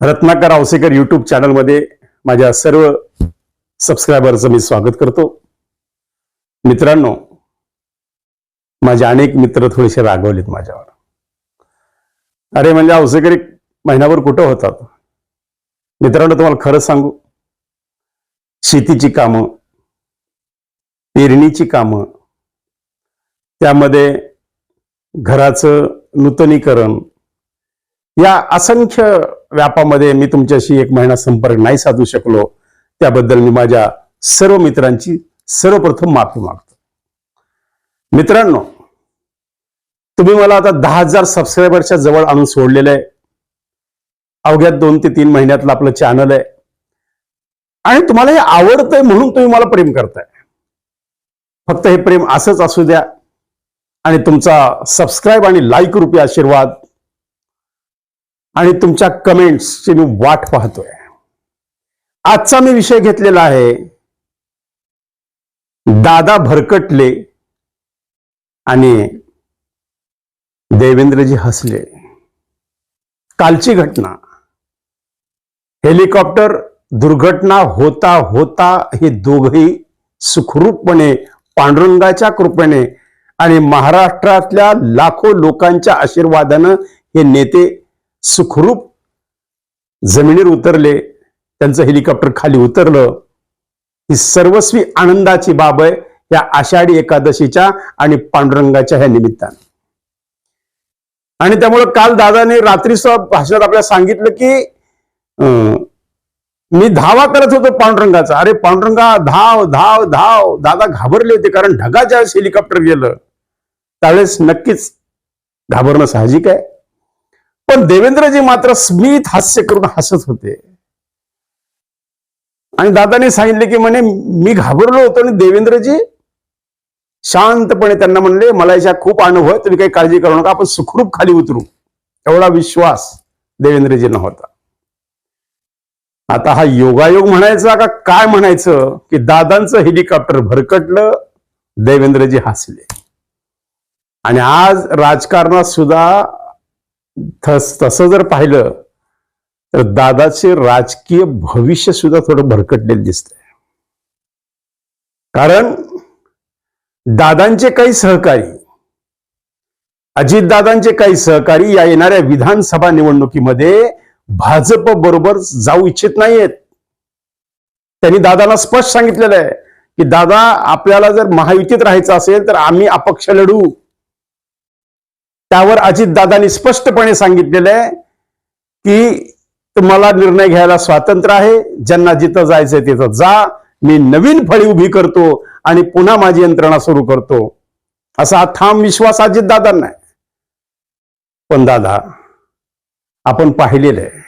Ratnakar Awasekar YouTube चॅनलमध्ये माझ्या सर्व सबस्क्रायबरचं मी स्वागत करतो. मित्रांनो माझे अनेक मित्र थोडेसे रागवलेत माझ्यावर. अरे म्हणजे आवसेकर एक महिनाभर कुठं होतात? मित्रांनो तुम्हाला खरं सांगू. शेतीची कामं पेरणीची कामं त्यामध्ये घराचं नूतनीकरण या असंख्य व्यापामध्ये मी तुमच्याशी एक महिना संपर्क नाही साधू शकलो. त्याबद्दल मी माझ्या सर्व मित्रांची सर्वप्रथम माफी मागतो. मित्रांनो तुम्ही मला आता दहा हजार सबस्क्रायबरच्या जवळ आणून सोडलेलं आहे. अवघ्या दोन ते तीन महिन्यातलं आपलं चॅनल आहे. आणि तुम्हाला हे आवडतंय म्हणून तुम्ही मला प्रेम करताय. फक्त हे प्रेम असंच असू द्या. आणि तुमचा सबस्क्राईब आणि लाईक रुपये आशीर्वाद आणि तुमच्या कमेंट्सची मी वाट पाहतोय. आजचा मी विषय घेतलेला आहे दादा भरकटले आणि देवेंद्रजी हसले. कालची घटना हेलिकॉप्टर दुर्घटना होता होता हे दोघही सुखरूपपणे पांडुरंगाच्या कृपेने आणि महाराष्ट्रातल्या लाखो लोकांच्या आशीर्वादानं हे नेते सुखरूप जमिनीवर उतरले त्यांचं हेलिकॉप्टर खाली उतरलं. ही सर्वस्वी आनंदाची बाब आहे या आषाढी एकादशीच्या आणि पांडुरंगाच्या ह्या निमित्तानं. आणि त्यामुळे काल दादाने रात्री भाषणात आपल्याला सांगितलं की अं, मी धावा करत होतो पांडुरंगाचा. अरे पांडुरंगा धाव धाव धाव. दादा घाबरले होते कारण ढगाच्या वेळेस हेलिकॉप्टर गेलं. त्यावेळेस नक्कीच घाबरणं साहजिक आहे. पण देवेंद्रजी मात्र स्मित हास्य करून हसत होते. आणि दादाने सांगितले की म्हणे मी घाबरलो होतो आणि देवेंद्रजी शांतपणे त्यांना म्हणले मला याच्या खूप अनुभव आहे तुम्ही काही काळजी करू नका आपण सुखरूप खाली उतरू. एवढा विश्वास देवेंद्रजींना होता. आता हा योगायोग म्हणायचा का काय म्हणायचं की दादांचं हेलिकॉप्टर भरकटलं देवेंद्रजी हसले. आणि आज राजकारणात सुद्धा थस तसं जर पाहिलं तर दादाचे राजकीय भविष्य सुद्धा थोडं भरकटलेलं दिसतंय. कारण दादांचे काही सहकारी अजितदादांचे काही सहकारी या येणाऱ्या विधानसभा निवडणुकीमध्ये भाजप बरोबर जाऊ इच्छित नाहीयेत. त्यांनी दादाला स्पष्ट सांगितलेलं आहे की दादा आपल्याला जर महायुतीत राहायचं असेल तर आम्ही अपक्ष लढू. त्यावर अजितदादांनी स्पष्टपणे सांगितलेलं आहे की तुम्हाला निर्णय घ्यायला स्वातंत्र्य आहे ज्यांना जिथं जायचंय तिथं जा मी नवीन फळी उभी करतो आणि पुन्हा माझी यंत्रणा सुरू करतो. असा ठाम विश्वास अजितदादांना आहे. पण दादा आपण पाहिलेलं आहे.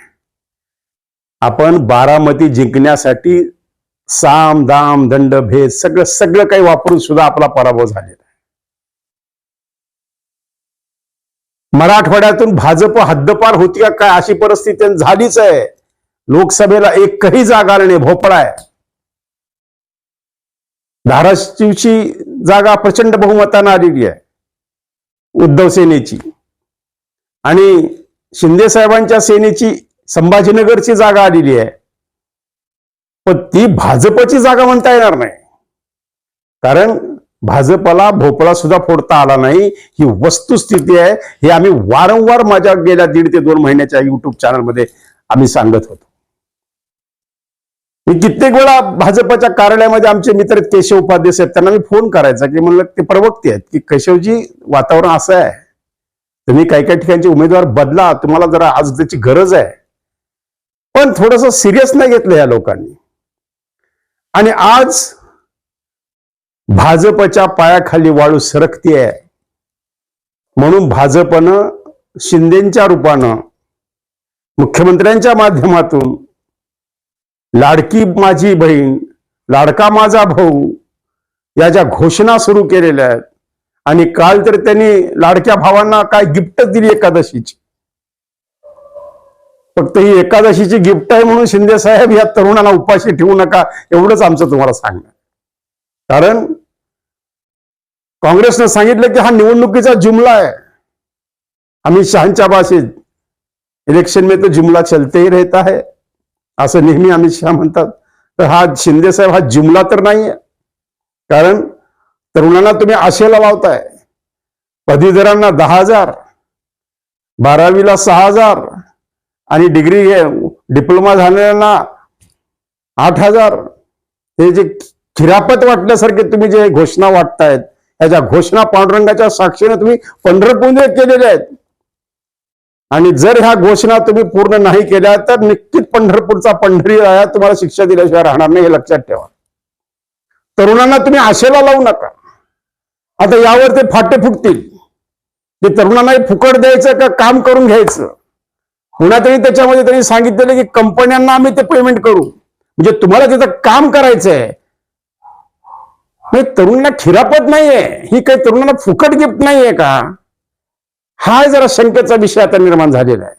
आपण बारामती जिंकण्यासाठी साम दाम दंड भेद सगळं सगळं काही वापरून सुद्धा आपला पराभव झालेला आहे मराठवाड्यातून भाजप हद्दपार होती का काय अशी परिस्थिती झालीच आहे. लोकसभेला एकही जागा नाही भोपळा आहे. धाराशिवची जागा प्रचंड बहुमतानं आलेली आहे उद्धव सेनेची. आणि शिंदे साहेबांच्या सेनेची संभाजीनगरची जागा आलेली आहे. पण ती भाजपची जागा म्हणता येणार नाही. कारण भाजपला भोपळा सुद्धा फोडता आला नाही. ही वस्तुस्थिती आहे. हे आम्ही वारंवार माझ्या गेल्या दीड ते दोन महिन्याच्या युट्यूब चॅनलमध्ये आम्ही सांगत होतो. मी कित्येक वेळा भाजपच्या कार्यालयामध्ये आमचे मित्र केशव उपाध्याय साहेब त्यांना मी फोन करायचा की म्हणलं ते प्रवक्ते आहेत की केशवजी वातावरण असं आहे. तुम्ही काही काही ठिकाणचे उमेदवार बदला तुम्हाला जरा आज त्याची गरज आहे. पण थोडस सिरियस नाही घेतलं या लोकांनी. आणि आज भाजपच्या पायाखाली वाळू सरकतीये. म्हणून भाजपनं शिंदेच्या रूपानं मुख्यमंत्र्यांच्या माध्यमातून लाडकी माझी बहीण लाडका माझा भाऊ या ज्या घोषणा सुरू केलेल्या आहेत आणि काल तर त्यांनी लाडक्या भावांना काय गिफ्ट दिली एकादशीची. फक्त ही एकादशीची गिफ्ट आहे म्हणून शिंदे साहेब या तरुणांना उपाशी ठेवू नका एवढंच आमचं तुम्हाला सांगणं कारण काँग्रेसनं सांगितलं की हा निवडणुकीचा जुमला आहे. अमित शहाच्या भाषेत इलेक्शन में तो जुमला चलते ही रहता है. असं नेहमी अमित शहा म्हणतात. तर हा शिंदे साहेब हा जुमला तर नाहीये कारण तरुणांना तुम्ही आशेला लावताय पदवीधरांना दहा हजार बारावीला सहा हजार आणि डिग्री डिप्लोमा झालेल्यांना आठ हजार. हे जे खिरापत वाटल्यासारखे तुम्ही जे घोषणा वाटतायत ह्याच्या घोषणा पांडुरंगाच्या साक्षीने तुम्ही पंढरपूर केलेल्या आहेत. आणि जर ह्या घोषणा तुम्ही पूर्ण नाही केल्या तर नक्कीच पंढरपूरचा पंढरी राया तुम्हाला शिक्षा दिल्याशिवाय राहणार नाही हे लक्षात ठेवा. तरुणांना तुम्ही आशेला लावू नका. आता यावर ते फाटे फुटतील. ते तरुणांना हे फुकट द्यायचं का काम करून घ्यायचं? पुन्हा तरी त्याच्यामध्ये त्यांनी सांगितलेलं की कंपन्यांना आम्ही ते पेमेंट करू. म्हणजे तुम्हाला तिथं काम करायचं आहे म्हणजे तरुणांना खिरापत नाहीये. ही काही तरुणांना फुकट गिफ्ट नाहीये का? हा जरा शंकेचा विषय आता निर्माण झालेला आहे.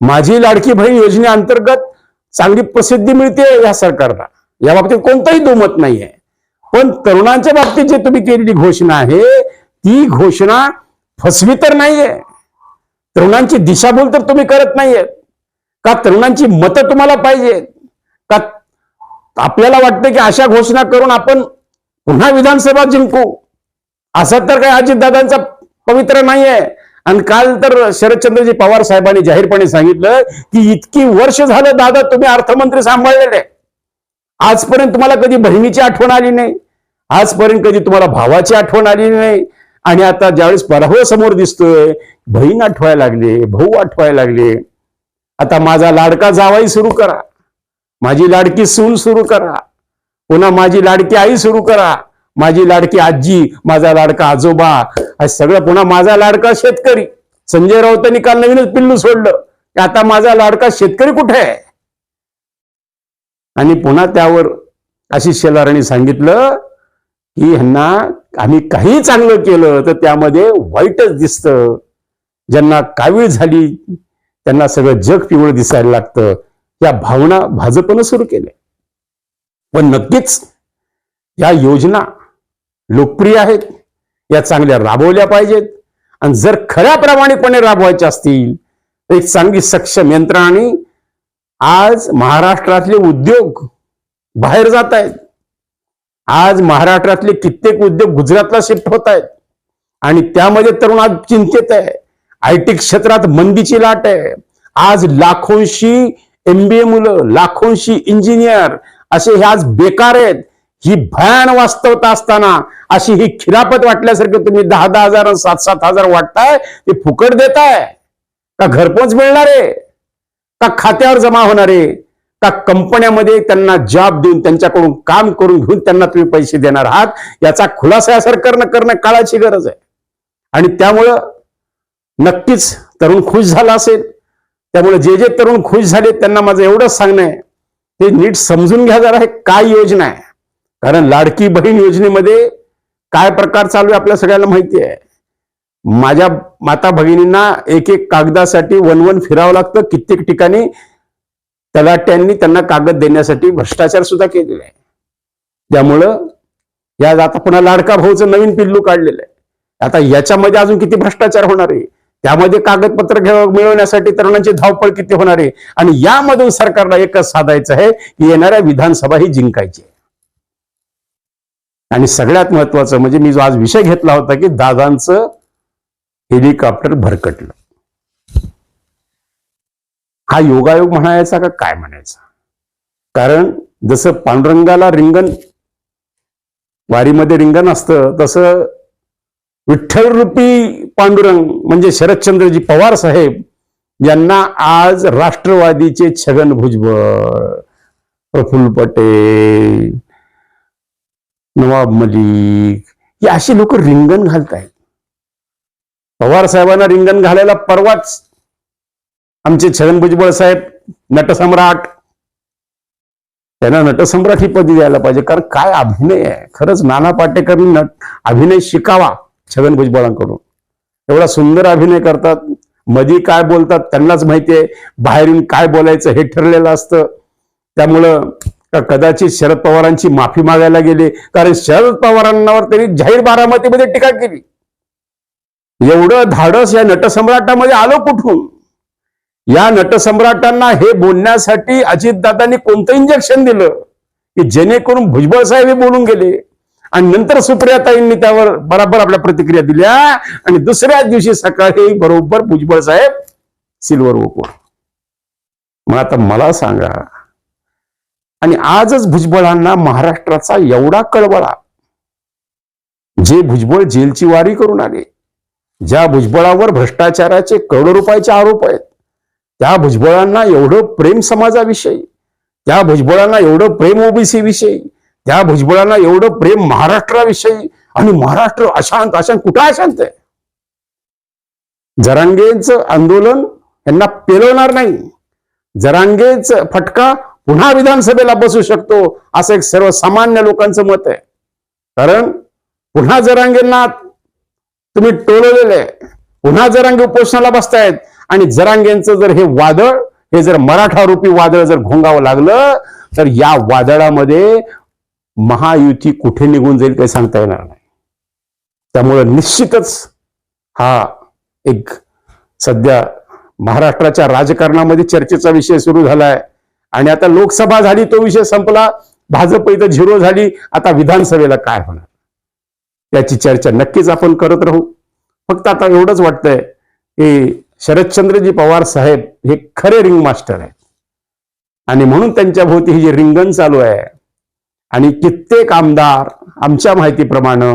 माझी लाडकी बहीण योजनेअंतर्गत चांगली प्रसिद्धी मिळते या सरकारला. या बाबतीत कोणताही दुमत नाहीये. पण तरुणांच्या बाबतीत जे तुम्ही केलेली घोषणा आहे ती घोषणा फसवी तर नाहीये. तरुणांची दिशाभूल तर तुम्ही करत नाहीये का तरुणांची मतं तुम्हाला पाहिजेत? का आपल्याला वाटतं की अशा घोषणा करून आपण पुन्हा विधानसभा जिंकू. असं तर काही अजितदादांचा पवित्र नाहीये. आणि काल तर शरदचंद्रजी पवार साहेबांनी जाहीरपणे सांगितलं की इतकी वर्ष झालं दादा तुम्ही अर्थमंत्री सांभाळलेले. आजपर्यंत तुम्हाला कधी बहिणीची आठवण आली नाही. आजपर्यंत कधी तुम्हाला भावाची आठवण आली नाही. आणि आता ज्यावेळेस पराभव समोर दिसतोय बहीण आठवायला लागले भाऊ आठवायला लागले. आता माझा लाडका जावाई सुरू करा. माझी लाडकी सून सुरू करा. पुन्हा माझी लाडकी आई सुरू करा. माझी लाडकी आजी माझा लाडका आजोबा सगळं पुन्हा माझा लाडका शेतकरी. संजय राऊतांनी काल नवीनच पिल्लू सोडलं. की आता माझा लाडका शेतकरी कुठे आहे? आणि पुन्हा त्यावर आशिष शेलारांनी सांगितलं की ह्यांना आम्ही काही चांगलं केलं तर त्यामध्ये वाईटच दिसतं. ज्यांना कावीळ झाली त्यांना सगळं जग पिवळं दिसायला लागतं. या भावना भाजपनं सुरू केल्या. पण नक्कीच या योजना लोकप्रिय आहेत या चांगल्या राबवल्या पाहिजेत. आणि जर खऱ्या प्रामाणिकपणे राबवायच्या असतील तर एक चांगली सक्षम यंत्रणाने आज महाराष्ट्रातले उद्योग बाहेर जात आहेत. आज महाराष्ट्रातले कित्येक उद्योग गुजरातला शिफ्ट होत आहेत. आणि त्यामध्ये तरुण आज चिंतेत आहे. आय टी क्षेत्रात मंदीची लाट आहे. आज लाखोंशी एमबीए मुलं लाखोंशी इंजिनियर असे हे आज बेकार आहेत. ही भयान वास्तवता असताना अशी ही खिरापत वाटल्यासारखी तुम्ही दहा दहा हजार आणि सात सात हजार वाटताय ते फुकट देताय. का घरपोच मिळणार? आहे का खात्यावर जमा होणार? आहे का कंपन्यामध्ये त्यांना जॉब देऊन त्यांच्याकडून काम करून घेऊन त्यांना तुम्ही पैसे देणार आहात? याचा खुलासा या सरकारनं करणं काळाची गरज आहे. आणि त्यामुळं नक्कीच तरुण खुश झाला असेल. त्यामुळे जे जे तरुण खुश झाले त्यांना माझं एवढंच सांगणं आहे. ते नीट समजून घ्या जरा हे काय योजना आहे? कारण लाडकी बहीण योजनेमध्ये काय प्रकार चालू आहे आपल्या सगळ्यांना माहिती आहे. माझ्या माता भगिनींना एक एक कागदासाठी वन वन फिरावं लागतं कित्येक ठिकाणी तलाट्यांनी त्यांना कागद देण्यासाठी भ्रष्टाचार सुद्धा केलेला आहे. त्यामुळं या आता पुन्हा लाडका भाऊचं नवीन पिल्लू काढलेलं आहे. आता याच्यामध्ये अजून किती भ्रष्टाचार होणार आहे? त्यामध्ये कागदपत्र मिळवण्यासाठी तरुणांची धावपळ किती होणार आहे? आणि यामधून सरकारला एकच साधायचं आहे की येणाऱ्या विधानसभा ही जिंकायची आणि सगळ्यात महत्वाचं म्हणजे मी जो आज विषय घेतला होता की दादांचं हेलिकॉप्टर भरकटलं. हा योगायोग म्हणायचा का काय म्हणायचा? कारण जसं पांडुरंगाला रिंगण वारीमध्ये रिंगण असतं तसं विठ्ठलरूपी पांडुरंग म्हणजे शरदचंद्रजी पवार साहेब यांना आज राष्ट्रवादीचे छगन भुजबळ प्रफुल्ल पटेल नवाब मलिक ही अशी लोक रिंगण घालतायत. पवार साहेबांना रिंगण घालायला परवाच आमचे छगन भुजबळ साहेब नटसम्राट त्यांना नटसम्राट ही पदवी द्यायला पाहिजे. कारण काय अभिनय आहे? खरंच नाना पाटेकरनी नट अभिनय शिकावा. छगन भुजबळांकडून. एवढा सुंदर अभिनय करतात. मधी काय बोलतात त्यांनाच माहिती आहे. बाहेरून काय बोलायचं हे ठरलेलं असतं. त्यामुळं का कदाचित शरद पवारांची माफी मागायला गेले. कारण शरद पवारांवर त्यांनी जाहीर बारामतीमध्ये टीका केली. एवढं धाडस या नटसम्राटामध्ये आलं कुठून? या नटसम्राटांना हे बोलण्यासाठी अजितदादांनी कोणतं इंजेक्शन दिलं? की जेणेकरून भुजबळ साहेब हे बोलून गेले. आणि नंतर सुप्रियाताईंनी त्यावर बराबर आपल्या प्रतिक्रिया दिल्या. आणि दुसऱ्याच दिवशी सकाळी बरोबर भुजबळ साहेब सिल्वर ओकवर मग आता मला सांगा आणि आजच भुजबळांना महाराष्ट्राचा एवढा कळवळा जे भुजबळ जेलची वारी करून आले ज्या भुजबळावर भ्रष्टाचाराचे करोडो रुपयाचे आरोप आहेत त्या भुजबळांना एवढं प्रेम समाजाविषयी त्या भुजबळांना एवढं प्रेम ओबीसी विषयी त्या भुजबळांना एवढं प्रेम महाराष्ट्राविषयी आणि महाराष्ट्र अशांत अशांत कुठं अशांत आहे? जरांगेचं आंदोलन यांना पेलवणार नाही. जरांगेच फटका पुन्हा विधानसभेला बसू शकतो असं एक सर्वसामान्य लोकांचं मत आहे. कारण पुन्हा जरांगेंना तुम्ही टोलवलेलं आहे. पुन्हा जरांगे उपोषणाला बसतायत. आणि जरांगेंचं जर हे वादळ हे जर मराठा रूपी वादळ जर घोंगावं लागलं तर या वादळामध्ये महायुती कुठे निघून जाईल काही सांगता येणार नाही. त्यामुळं निश्चितच हा एक सध्या महाराष्ट्राच्या राजकारणामध्ये चर्चेचा विषय सुरू झालाय. आणि आता लोकसभा झाली तो विषय संपला. भाजप इथं झिरो झाली. आता विधानसभेला काय होणार? याची चर्चा नक्कीच आपण करत राहू. फक्त आता एवढंच वाटतंय की शरदचंद्रजी पवार साहेब हे खरे रिंग मास्टर आहेत. आणि म्हणून त्यांच्या भोवती ही जी रिंगण चालू आहे आणि कित्येक आमदार आमच्या माहितीप्रमाणे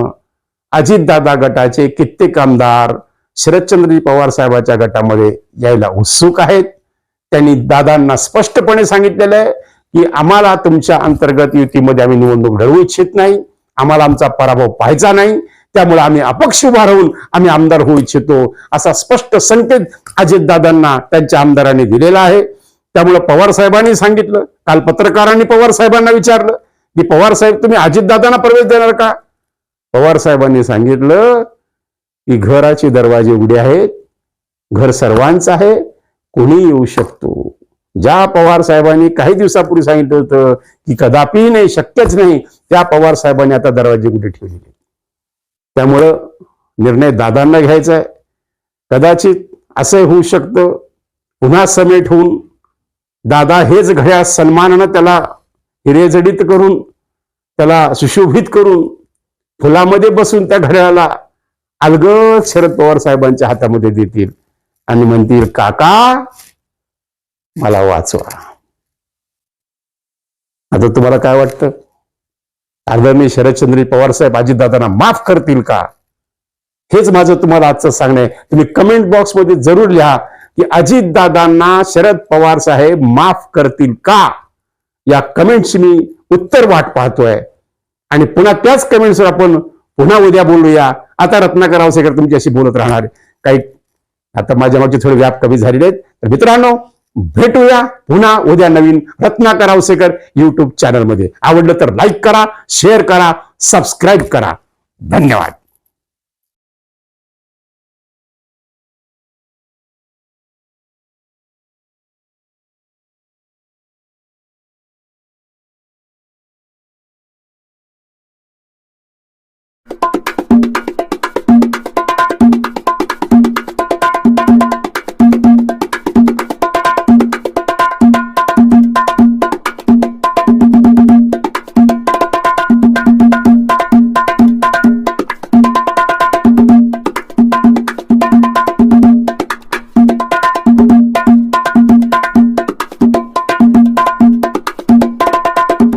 अजितदादा गटाचे कित्येक आमदार शरदचंद्रजी पवार साहेबाच्या गटामध्ये यायला उत्सुक आहेत. त्यांनी दादांना स्पष्टपणे सांगितलेलं आहे की आम्हाला तुमच्या अंतर्गत युतीमध्ये आम्ही निवडणूक लढवू इच्छित नाही. आम्हाला आमचा पराभव पाहायचा नाही. त्यामुळे आम्ही अपक्ष उभा राहून आम्ही आमदार होऊ इच्छितो असा स्पष्ट संकेत अजितदादांना त्यांच्या आमदारांनी दिलेला आहे. त्यामुळे पवार साहेबांनी सांगितलं काल पत्रकारांनी पवार साहेबांना विचारलं की पवार साहेब तुम्ही अजितदादांना प्रवेश देणार का? पवार साहेबांनी सांगितलं की घराचे दरवाजे उघडे आहेत घर सर्वांचं आहे कोणी येऊ शकतो. ज्या पवार साहेबांनी काही दिवसापूर्वी सांगितलं होतं की कदापि नाही शक्यच नाही त्या पवार साहेबांनी आता दरवाजे उघडे ठेवलेले त्यामुळं निर्णय दादांना घ्यायचा आहे कदाचित असं होऊ शकतं. पुन्हा समेट होऊन दादा हेच घड्या सन्मानानं त्याला हिरेजडित करून त्याला सुशोभित करून फुलामध्ये बसून त्या घड्याला अलगद शरद पवार साहेबांच्या हातामध्ये देतील. आणि म्हणतील काका मला वाचवा. आता तुम्हाला काय वाटतं? आदरणीय शरदचंद्र पवार साहेब अजितदादांना माफ करतील का? हेच माझं तुम्हाला आजचं सांगणं आहे. तुम्ही कमेंट बॉक्समध्ये जरूर लिहा की अजितदादांना शरद पवार साहेब माफ करतील का? या कमेंट्स मी उत्तर वाट पाहतोय. आणि पुन्हा त्याच कमेंट्सवर आपण पुन्हा उद्या बोलूया. आता रत्नाकर आवसेकर तुमच्याशी बोलत राहणार काही आता माझ्या मागचे थोडे व्याप कमी झालेले आहेत. तर मित्रांनो भेटूया पुन्हा उद्या नवीन रत्नाकर आवसेकर युट्यूब चॅनलमध्ये आवडलं तर लाईक करा शेअर करा सबस्क्राईब करा. धन्यवाद.